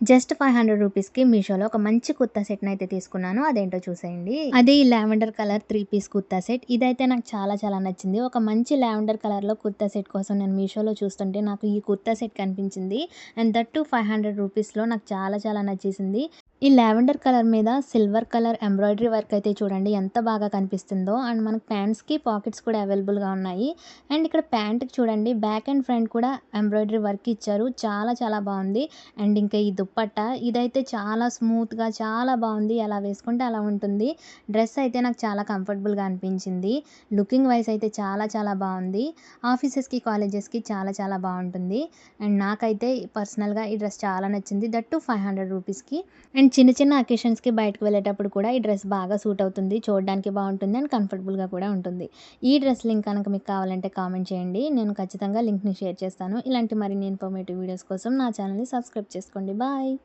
Just five hundred రూపీస్కి మీషోలో ఒక మంచి కుర్తా సెట్ని అయితే తీసుకున్నాను. అదేంటో చూసేయండి. అది ఈ lavender colour three piece kurta set. ఇదైతే నాకు చాలా చాలా నచ్చింది. ఒక మంచి లావెండర్ కలర్లో కుర్తా సెట్ కోసం నేను మీషోలో చూస్తుంటే నాకు ఈ కుర్తా సెట్ కనిపించింది. And that two five hundred రూపీస్లో నాకు చాలా చాలా నచ్చేసింది. ఈ లావెండర్ కలర్ మీద సిల్వర్ కలర్ ఎంబ్రాయిడరీ వర్క్ అయితే చూడండి ఎంత బాగా కనిపిస్తుందో. అండ్ మనకు ప్యాంట్స్కి పాకెట్స్ కూడా అవైలబుల్గా ఉన్నాయి. అండ్ ఇక్కడ ప్యాంట్కి చూడండి బ్యాక్ అండ్ ఫ్రంట్ కూడా ఎంబ్రాయిడరీ వర్క్ ఇచ్చారు. చాలా చాలా బాగుంది. అండ్ ఇంకా ఈ దుప్పట్ట ఇదైతే చాలా స్మూత్గా చాలా బాగుంది. ఎలా వేసుకుంటే అలా ఉంటుంది. డ్రెస్ అయితే నాకు చాలా కంఫర్టబుల్గా అనిపించింది. లుకింగ్ వైజ్ అయితే చాలా చాలా బాగుంది. ఆఫీసెస్కి కాలేజెస్కి చాలా చాలా బాగుంటుంది. అండ్ నాకైతే పర్సనల్గా ఈ డ్రెస్ చాలా నచ్చింది. దట్ టు ఫైవ్ హండ్రెడ్ రూపీస్కి అండ్ చిన్న చిన్న అకేషన్స్కి బయటకు వెళ్ళేటప్పుడు కూడా ఈ డ్రెస్ బాగా సూట్ అవుతుంది చూడడానికి బాగుంటుంది అండ్ కంఫర్టబుల్గా కూడా ఉంటుంది. ఈ డ్రెస్ లింక్ కనుక మీకు కావాలంటే కామెంట్ చేయండి. నేను ఖచ్చితంగా లింక్ని షేర్ చేస్తాను. ఇలాంటి మరిన్ని ఇన్ఫర్మేటివ్ వీడియోస్ కోసం నా ఛానల్ని సబ్స్క్రైబ్ చేసుకోండి. బాయ్